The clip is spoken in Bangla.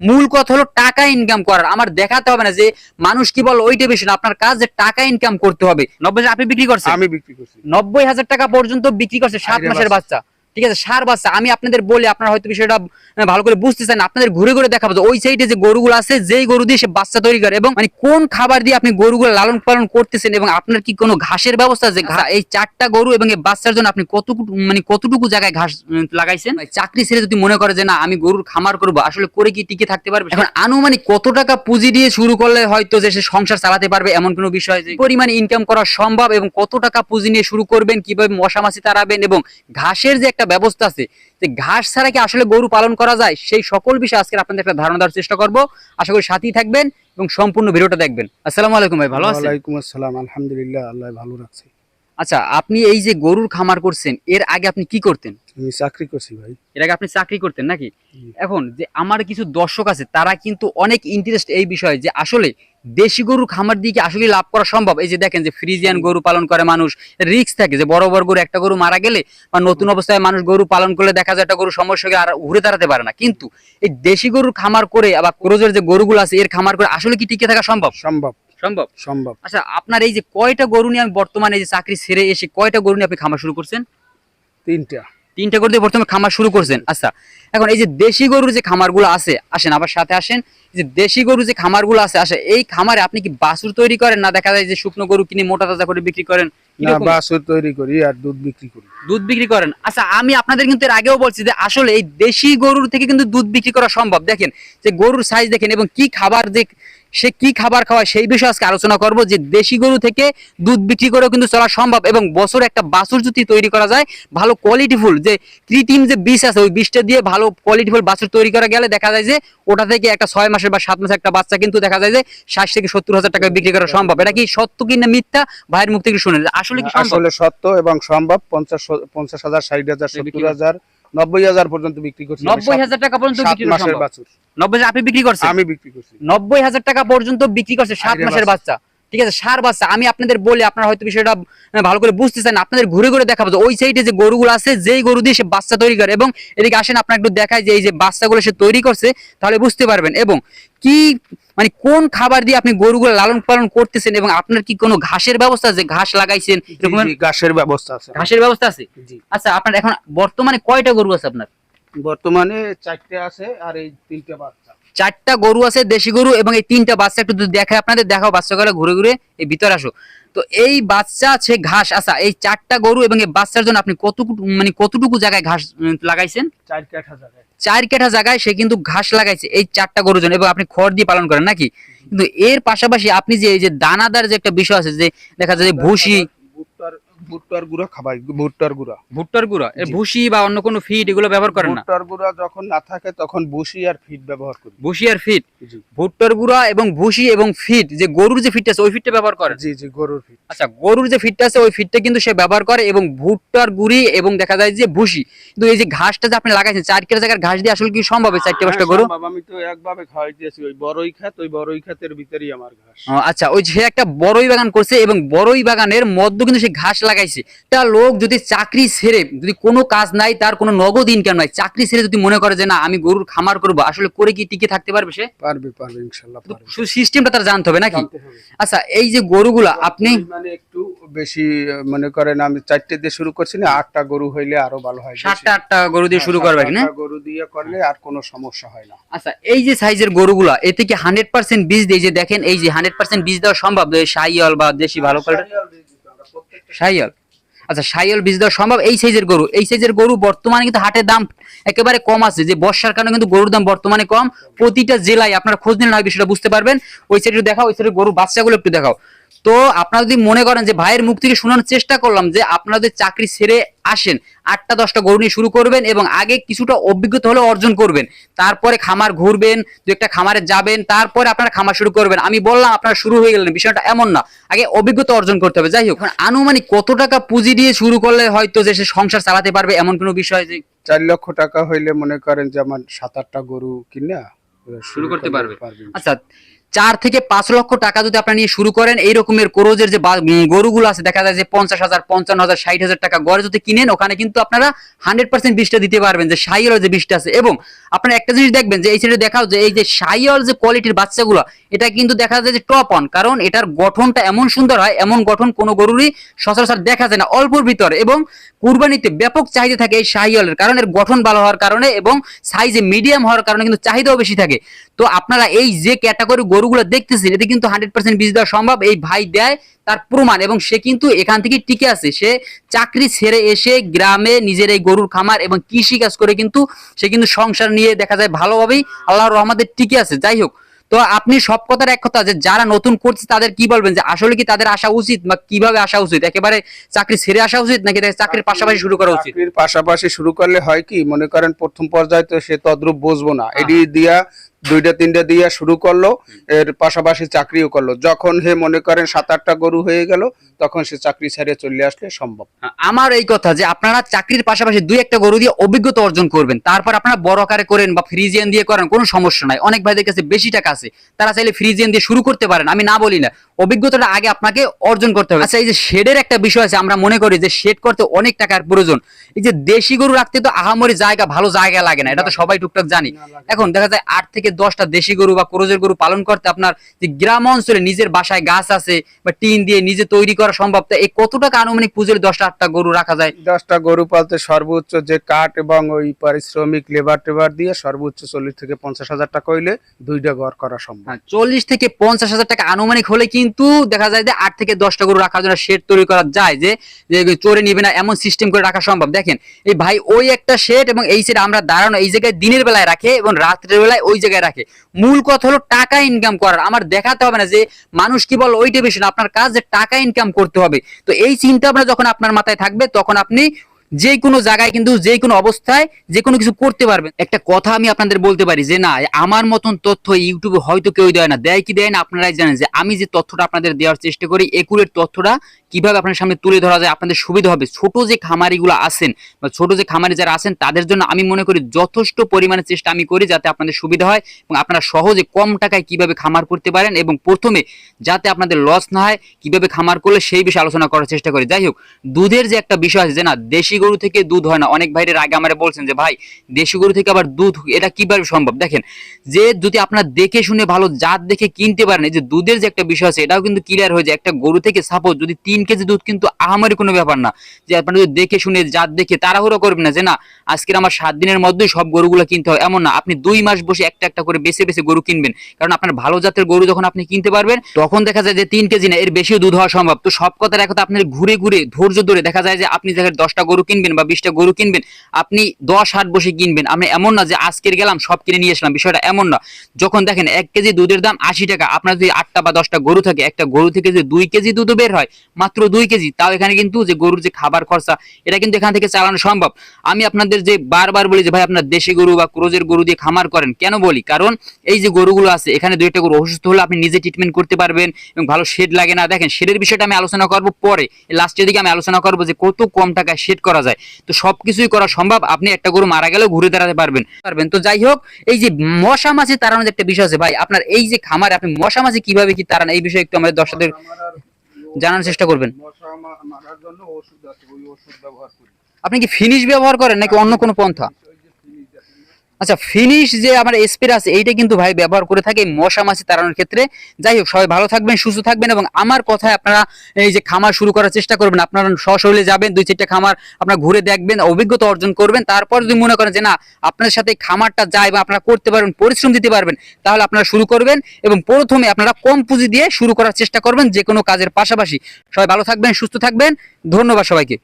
মূল কথা হলো টাকা ইনকাম করার। আমার দেখাতে হবে না যে মানুষ কি বল ওইটা বেশি না আপনার কাজ যে টাকা ইনকাম করতে হবে। নব্বই হাজার আপনি বিক্রি করছেন? আমি বিক্রি করছি। নব্বই হাজার টাকা পর্যন্ত বিক্রি করছে সাত মাসের বাচ্চা। ঠিক আছে, সার বাচ্চা আমি আপনাদের বলি, আপনারা হয়তো বিষয়টা ভালো করে বুঝতেছেন আপনাদের ঘুরে ঘুরে দেখাবো যে ওই সাইডে যে গরুগুলো আছে, যেই গরু দিয়ে সে বাচ্চা তৈরি করে এবং মানে কোন খাবার দিয়ে আপনি গরুগুলো লালন পালন করতেছেন এবং আপনার কি কোনো ঘাসের ব্যবস্থা আছে? এই চারটা গরু এবং এই বাচ্চার জন্য আপনি কতটুকু মানে কতটুকু জায়গায় ঘাস লাগাইছেন? চাকরি ছেড়ে যদি মনে করে যে না, আমি গরুর খামার করব, আসলে করে কি টিকে থাকতে পারবে? এখন আনুমানিক কত টাকা পুঁজি দিয়ে শুরু করলে হয়তো যে সে সংসার চালাতে পারবে এমন কোনো বিষয় যে, পরিমাণে ইনকাম করা সম্ভব এবং কত টাকা পুঁজি নিয়ে শুরু করবেন, কীভাবে মশা মশামাছি তাড়াবেন এবং ঘাসের যে একটা ব্যবস্থা আছে। যে ঘাস ছাড়া কি আসলে গরু পালন করা যায়? সেই সকল বিষয়ে আজকে আপনাদের একটা ধারণা দেওয়ার চেষ্টা করব। আশা করি সাথেই থাকবেন এবং সম্পূর্ণ ভিডিওটা দেখবেন। আসসালামু আলাইকুম ভাই ভালো আছেন? ওয়ালাইকুম আসসালাম আলহামদুলিল্লাহ আল্লাহ ভালো রাখছে। আচ্ছা আপনি এই যে গরুর খামার করছেন এর আগে আপনি কি করতেন? আমি চাকরি করছি ভাই। এর আগে আপনি চাকরি করতেন নাকি? এখন যে আমার কিছু দর্শক আছে তারা কিন্তু অনেক ইন্টারেস্ট এই বিষয়ে যে আসলে দেশি গরুর খামার দিয়ে কি আসলে লাভ করা সম্ভব? এই যে দেখেন যে ফ্রিজিয়ান গরু পালন করে মানুষ রিস্ক থাকে যে বড় বড় গরু একটা গরু মারা গেলে বা নতুন অবস্থায় মানুষ গরু পালন করলে দেখা যায় একটা গরু সমস্যা হয়ে আর ঘুরে দাঁড়াতে পারে না। কিন্তু এই দেশি গরুর খামার করে আবার ক্রোজের যে গরুগুলো আছে এর খামার করে আসলে কি টিকে থাকা সম্ভব? সম্ভব। সম্ভব? সম্ভব। আচ্ছা আপনার এই যে কয়টা গরু নিয়ে আমি বর্তমানে এই যে চাকরি ছেড়ে এসে কয়টা গরু নিয়ে আপনি খামার শুরু করছেন? তিনটা। তিনটা গরু দিয়ে প্রথমে খামার শুরু করছেন। আচ্ছা এখন এই যে দেশি গরুর যে খামারগুলো আছে আসেন আবার সাথে আসেন যে দেশি গরু যে খামারগুলো আছে আসে এই খামারে আপনি কি বাছুর তৈরি করেন না দেখা যায় যে শুকনো গরু কিনে মোটা তাজা করে বিক্রি করেন? না বাছুর তৈরি করি আর দুধ বিক্রি করি। দুধ বিক্রি করেন। আচ্ছা আমি আপনাদের কিন্তু এর আগেও বলছি যে আসলে এই দেশি গরুর থেকে কিন্তু দুধ বিক্রি করা সম্ভব। দেখেন যে গরুর সাইজ দেখেন এবং কি খাবার যে সে কি খাবার খাওয়ায় সেই বিষয়ে আজকে আলোচনা করব যে দেশি গরু থেকে দুধ বিক্রি করেও কিন্তু চলা সম্ভব এবং বছরে একটা বাছুর যদি তৈরি করা যায় ভালো কোয়ালিটিফুল যে কৃত্রিম যে বীজ আছে ওই বীজটা দিয়ে ভালো কোয়ালিটিফুল বাছুর তৈরি করা গেলে দেখা যায় যে ওটা থেকে একটা ছয় মাসের বা সাত মাসের একটা বাচ্চা কিন্তু দেখা যায় যে ষাট থেকে সত্তর হাজার টাকা বিক্রি করা সম্ভব। এটা কি সত্য কি না মিথ্যা? ভাইয়ের মুখ থেকে শুনে আসলে কি আসলে সত্য এবং সম্ভব। পঞ্চাশ পঞ্চাশ হাজার ষাট হাজার সত্তর হাজার নব্বই হাজার পর্যন্ত বিক্রি করছি নব্বই হাজার টাকা পর্যন্ত বিক্রি মাসের বাছুর। নব্বই আপনি বিক্রি করছেন? আমি বিক্রি করছি। নব্বই হাজার টাকা পর্যন্ত বিক্রি করছে সাত মাসের বাচ্চা। বাচ্চা। ঠিক আছে সার বাচ্চা। আমি আপনাদের বলি আপনারা হয়তো বিষয়টা ভালো করে বুঝতেছেন আপনাদের ঘুরে ঘুরে দেখাবো ওই সাইডে যে গরুগুলো আছে যেই গরু দিয়ে সে বাচ্চা তৈরি করে এবং এদিকে আসেন আপনার একটু দেখায় যে এই যে বাচ্চাগুলো সে তৈরি করছে তাহলে বুঝতে পারবেন। এবং কি মানে কোন খাবার দিয়ে আপনি গরুগুলো লালন পালন করতেছেন এবং আপনার কি কোনো ঘাসের ব্যবস্থা আছে? ঘাস লাগাইছেন এরকম ঘাসের ব্যবস্থা আছে। ঘাসের ব্যবস্থা আছে? জি। আচ্ছা আপনার এখন বর্তমানে কয়টা গরু আছে আপনার? বর্তমানে চারটে আছে আর এই তিনটে বাচ্চা। চারটা গরু আছে দেশি গরু এবং এই তিনটা বাচ্চা একটু যদি দেখায় আপনাদের দেখাও বাচ্চাগুলো ঘুরে ঘুরে এই ভিতরে আসো। তো এই বাচ্চা আছে ঘাস আসা এই চারটা গরু এবং এই বাচ্চার জন্য আপনি কতটুকু মানে কতটুকু জায়গায় ঘাস লাগাইছেন? চার কাঠা জায়গায়। চার কাঠা জায়গায় সে কিন্তু ঘাস লাগাইছে এই চারটা গরুর জন্য এবং আপনি খড় দিয়ে পালন করেন নাকি? কিন্তু এর পাশাপাশি আপনি যে এই যে দানাদার যে একটা বিষয় আছে যে দেখা যায় যে ভুসি ভুট্টার গুঁড়া খাবাই ভুট্টার গুঁড়া। ভুট্টার গুঁড়া? ভুসি বা অন্য কোনো ফিড এগুলো ব্যবহার করেন না? ভুট্টার গুঁড়া যখন না থাকে তখন বুসি আর ফিট ব্যবহার করি। ভুসি আর জি। ভুট্টার গুঁড়া এবং ভুসি এবং ফিট যে গরুর যে ফিটটা আছে ওই ফিটটা ব্যবহার করেন? জি জি গরুর ফিট আচ্ছা গরুর যে ফিটটা আছে ওই ফিটটা কিন্তু সে ব্যবহার করে এবং ভুট্টার গুড়ি এবং দেখা যায় যে ভুসি। কিন্তু এই যে ঘাসটা যে আপনি লাগাইছেন চার কেজি জায়গার ঘাস দিয়ে আসলে কি সম্ভব চারটে পাঁচটা গরু? হ্যাঁ, আমি তো একভাবে খাওয়াই দিয়েছি ওই বড়ই খাত ওই বড়ই খাতের ভিতরেই আমার ঘাস। আচ্ছা ওই যে একটা বড়ই বাগান করছে এবং বড়ই বাগানের মধ্যে কিন্তু সে ঘাস লাগাইছে তা লোক যদি চাকরি ছেড়ে যদি কোনো কাজ নাই তার কোনো নগদ ইনকাম নাই চাকরি ছেড়ে যদি মনে করে যে না আমি গরুর খামার করব আসলে করে কি টিকে থাকতে পারবে সে? পারবে পারবে ইনশাল্লাহ পারবে। সিস্টেমটা তার জানতে হবে নাকি? আচ্ছা এই যে গরুগুলা আপনি মানে একটু বেশি মনে করেন আমি চারটে দিয়ে শুরু করছি না আটটা গরু হইলে আরও ভালো হয় সাতটা আটটা গরু দিয়ে শুরু হ্যাঁ, করবে সাতটা না? গরু দিয়ে করলে আর কোনো সমস্যা হয় না। আচ্ছা এই যে সাইজের গরুগুলা এতে কি হান্ড্রেড পার্সেন্ট বীজ দিয়ে? যে দেখেন এই যে হান্ড্রেড পার্সেন্ট বীজ দেওয়া সম্ভব? সাইয়াল বা দেশি ভালো করে সাইয়াল আচ্ছা সাইয়াল বীজ দেওয়া সম্ভব? এই সাইজের গরু। এই সাইজের গরু বর্তমানে কিন্তু হাটের দাম একেবারে কম আছে। যে বর্ষার কারণে কিন্তু গরুর দাম বর্তমানে কম। প্রতিটা জেলায় আপনারা খোঁজ নিলে হয় বিষয়টা বুঝতে পারবেন। ওই সাইডে দেখাও, ওই সাইডে গরু বাচ্চাগুলো একটু দেখাও। তো আপনারা যদি মনে করেন যে ভাইয়ের মুখ থেকে শোনানোর চেষ্টা করলাম যে আপনারা যদি চাকরি ছেড়ে আসেন আটটা দশটা গরু নিয়ে শুরু করবেন এবং আগে কিছুটা অভিজ্ঞতা হলে অর্জন করবেন। তারপরে খামার ঘুরবেন দু একটা খামারে যাবেন তারপরে আপনারা খামার শুরু করবেন। আমি বললাম আপনারা শুরু হয়ে গেলেন বিষয়টা এমন না। আগে অভিজ্ঞতা অর্জন করতে হবে। যাই হোক আনুমানিক কত টাকা পুঁজি দিয়ে শুরু করলে হয়তো যে সে সংসার চালাতে পারবে এমন কোনো বিষয় যে চার লক্ষ টাকা হইলে মনে করেন যে আমার সাত আটটা গরু কিনা শুরু করতে পারবে। পারবে। আচ্ছা চার থেকে পাঁচ লক্ষ টাকা যদি আপনারা নিয়ে শুরু করেন, এই রকমের ক্রোজের যে গরুগুলো আছে, দেখা যায় যে পঞ্চাশ হাজার, পঞ্চান্ন হাজার, ষাট হাজার টাকা গড়ে যদি কিনেন, ওখানে কিন্তু আপনারা হান্ড্রেড পার্সেন্ট বীজটা দিতে পারবেন, যে সাইয়লের যে বীজটা আছে। এবং আপনারা একটা জিনিস দেখবেন, যে এই সাইডে দেখাও, যে এই যে সাইয়ল যে কোয়ালিটির বাচ্চাগুলো, এটা কিন্তু দেখা যায় যে টপ অন, কারণ এটার গঠনটা এমন সুন্দর হয়, এমন গঠন কোনো গরুরই সচরাচর দেখা যায় না, অল্পর ভিতরে। এবং কুরবানিতে ব্যাপক চাহিদা থাকে এই শাহিওয়ালের কারণ, এর গঠন ভালো হওয়ার কারণে এবং সাইজে মিডিয়াম হওয়ার কারণে কিন্তু চাহিদাও বেশি থাকে। তো আপনারা এই যে ক্যাটাগরি গরুগুলো দেখতেছেন, এতে কিন্তু হান্ড্রেড পার্সেন্ট বীজ দেওয়া সম্ভব। এই ভাই দেয় তার প্রমাণ এবং সে কিন্তু এখান থেকে টিকে আছে। সে চাকরি ছেড়ে এসে গ্রামে নিজের এই গরুর খামার এবং কৃষি কাজ করে কিন্তু সে কিন্তু সংসার নিয়ে দেখা যায় ভালোভাবেই আল্লাহর রহমাদের টিকে আছে। যাই হোক তো আপনি সব কথার এক কথা যে যারা নতুন করছে তাদের কি বলবেন? যে আসলে কি তাদের আসা উচিত বা কীভাবে আসা উচিত? একেবারে চাকরি ছেড়ে আসা উচিত নাকি চাকরির পাশাপাশি শুরু করা উচিত? চাকরির পাশাপাশি শুরু করলে হয় কি? মনে করেন প্রথম পর্যায়ে তো সে তদ্রুপ বুঝব না। এডি দিয়া দুইটা তিনটা দিয়া শুরু করল এর পাশাপাশি চাকরিও করল। যখন হে মনে করেন সাত আটটা গরু হয়ে গেল তখন সে চাকরি ছেড়ে চলে আসলে সম্ভব। আমার এই কথা যে আপনারা চাকরির পাশাপাশি দুই একটা গরু দিয়ে অভিজ্ঞতা অর্জন করবেন তারপর আপনারা বড় আকারে করেন বা ফ্রিজিয়ান দিয়ে করেন কোনো সমস্যা নাই। অনেক ভাইদের কাছে বেশি টাকা আছে তারা চাইলে ফ্রিজিয়ান দিয়ে শুরু করতে পারেন আমি না বলি না। অভিজ্ঞতাটা আগে আপনাকে অর্জন করতে হবে। আচ্ছা এই যে শেডের একটা বিষয় আছে আমরা মনে করি যে শেড করতে অনেক টাকার প্রয়োজন। এই যে দেশি গরু রাখতে তো আহামরি জায়গা ভালো জায়গা লাগে না এটা তো সবাই টুকটাক জানি। এখন দেখা যায় আট থেকে দশটা দেশি গরু বা ক্রোজের গরু পালন করতে আপনার যে গ্রাম অঞ্চলে নিজের বাসায় গাছ আছে বা টিন দিয়ে নিজে তৈরি করা সম্ভব তো এই কত টাকা আনুমানিক পুজোর দশটা আটটা গরু রাখা যায়? দশটা গরু পালতে সর্বোচ্চ যে কাঠ এবং ওই পারিশ্রমিক লেবার টেবার দিয়ে সর্বোচ্চ চল্লিশ থেকে পঞ্চাশ হাজার টাকা হইলে দুইটা ঘর করা সম্ভব। হ্যাঁ, চল্লিশ থেকে পঞ্চাশ হাজার টাকা আনুমানিক হলে কিন্তু দেখা যায় যে আট থেকে দশটা গরু রাখার জন্য শেড তৈরি করা যায় যে যে চোরে নিবে না এমন সিস্টেম করে রাখা সম্ভব। দেখেন এই ভাই ওই একটা শেড এবং এই সেট আমরা দাঁড়ানো এই জায়গায় দিনের বেলায় রাখে এবং রাত্রের বেলায় ওই জায়গায় রাখে। মূল কথা হলো টাকা ইনকাম করার। আমার দেখাতে হবে না যে মানুষ কি বল ওইটা বেশি না। আপনার কাজ যে টাকা ইনকাম করতে হবে। তো এই চিন্তা ভাবনা যখন আপনার মাথায় থাকবে, তখন আপনি যে কোনো জায়গায় কিন্তু যে কোনো অবস্থায় যে কোনো কিছু করতে পারবেন। একটা কথা আমি আপনাদের বলতে পারি যে না, আমার মতন তথ্য ইউটিউবে হয়তো কেউ দেয় না। দেয় কি দেয় না, আপনারাই জানেন যে আমি যে তথ্যটা আপনাদের দেওয়ার চেষ্টা করি একুরের তথ্যটা কীভাবে আপনার সামনে তুলে ধরা যায়, আপনাদের সুবিধা হবে। ছোট যে খামারিগুলো আছেন বা ছোট যে খামারি যারা আছেন, তাদের জন্য আমি মনে করি যথেষ্ট পরিমাণে চেষ্টা আমি করি যাতে আপনাদের সুবিধা হয় এবং আপনারা সহজে কম টাকায় কীভাবে খামার করতে পারেন এবং প্রথমে যাতে আপনাদের লস না হয়, কীভাবে খামার করলে সেই বিষয়ে আলোচনা করার চেষ্টা করি। যাই হোক, দুধের যে একটা বিষয় আছে যে না, দেশি গরু থেকে দুধ হয় না। অনেক ভাইয়ের আগে আমার বলছেন যে, ভাই, দেশি গরু থেকে আবার দুধ, এটা কীভাবে সম্ভব? দেখেন, যে যদি আপনার দেখে শুনে ভালো জাত দেখে কিনতে পারেন, এই যে দুধের যে একটা বিষয় আছে, এটাও কিন্তু ক্লিয়ার হয়ে যায়। একটা গরু থেকে সাপোজ যদি তিন কেজি দুধ কিন্তু আহামারি কোনো ব্যাপার না। যে আপনার যদি দেখে শুনে জাত দেখে তাড়াহুড়ো করবেন না, যে না, আজকের আমার সাত দিনের মধ্যেই সব গরুগুলো কিনতে হয়, এমন না। আপনি দুই মাস বসে একটা একটা করে বেছে বেছে গরু কিনবেন। কারণ আপনার ভালো জাতের গরু যখন আপনি কিনতে পারবেন, তখন দেখা যায় যে তিন কেজি না, এর বেশিও দুধ হওয়া সম্ভব। তো সব কথার একটা আপনার ঘুরে ঘুরে, ধৈর্য ধরে দেখা যায় যে আপনি দেখেন দশটা গরু কিনবেন বা বিশটা গরু কিনবেন, আপনি দশ হাট বসে কিনবেন। আপনি এমন না যে আজকের গেলাম, সব কিনে নিয়ে আসলাম, বিষয়টা এমন না। যখন দেখেন এক কেজি দুধের দাম আশি টাকা, আপনার যদি আটটা বা দশটা গরু থাকে, একটা গরু থেকে যদি দুই কেজি দুধ বের হয় মাত্র দুই কেজি, তাও এখানে কিন্তু যে গরুর যে খাবার খরচা, এটা কিন্তু এখান থেকে চালানো সম্ভব। আমি আপনাদের যে বারবার বলি যে, ভাই, আপনার দেশি গরু বা ক্রোজের গরু দিয়ে খামার করেন। কেন বলি? কারণ এই যে গরুগুলো আছে, এখানে দুই একটা গরু অসুস্থ হলে আপনি নিজে ট্রিটমেন্ট করতে পারবেন এবং ভালো শেড লাগে না। দেখেন শেডের বিষয়টা আমি আলোচনা করব পরে। লাস্টের দিকে আমি আলোচনা করব যে, কত কম টাকায় শেড করা যায়। তো সবকিছুই করা সম্ভব। আপনি একটা গরু মারা গেলেও ঘুরে দাঁড়াতে পারবেন। পারবেন। তো যাই হোক, এই যে মশা মাছি তাড়ানোর একটা বিষয় আছে, ভাই, আপনার এই যে খামারে আপনি মশা মাছি কীভাবে কি তাড়ান, এই বিষয়ে একটু আমাদের দর্শকদের জানার চেষ্টা করবেন। মশা মা- মারার জন্য ওষুধ আছে ওই ওষুধ ব্যবহার করি। আপনি কি ফিনিশ ব্যবহার করেন নাকি অন্য কোনো পন্থা? আচ্ছা ফিনিশ যে আমার স্প্রে আছে এইটা কিন্তু ভাই ব্যবহার করে থাকে মশা মাছি তাড়ানোর ক্ষেত্রে। যাই হোক, সবাই ভালো থাকবেন, সুস্থ থাকবেন এবং আমার কথায় আপনারা এই যে খামার শুরু করার চেষ্টা করবেন, আপনারা সশরীরে যাবেন, দুই চারটা খামার আপনারা ঘুরে দেখবেন, অভিজ্ঞতা অর্জন করবেন, তারপর যদি মনে করেন যে না আপনার সাথে খামারটা যায় বা আপনারা করতে পারবেন, পরিশ্রম দিতে পারবেন, তাহলে আপনারা শুরু করবেন এবং প্রথমে আপনারা কম পুঁজি দিয়ে শুরু করার চেষ্টা করবেন যে কোনো কাজের পাশাপাশি। সবাই ভালো থাকবেন, সুস্থ থাকবেন, ধন্যবাদ সবাইকে।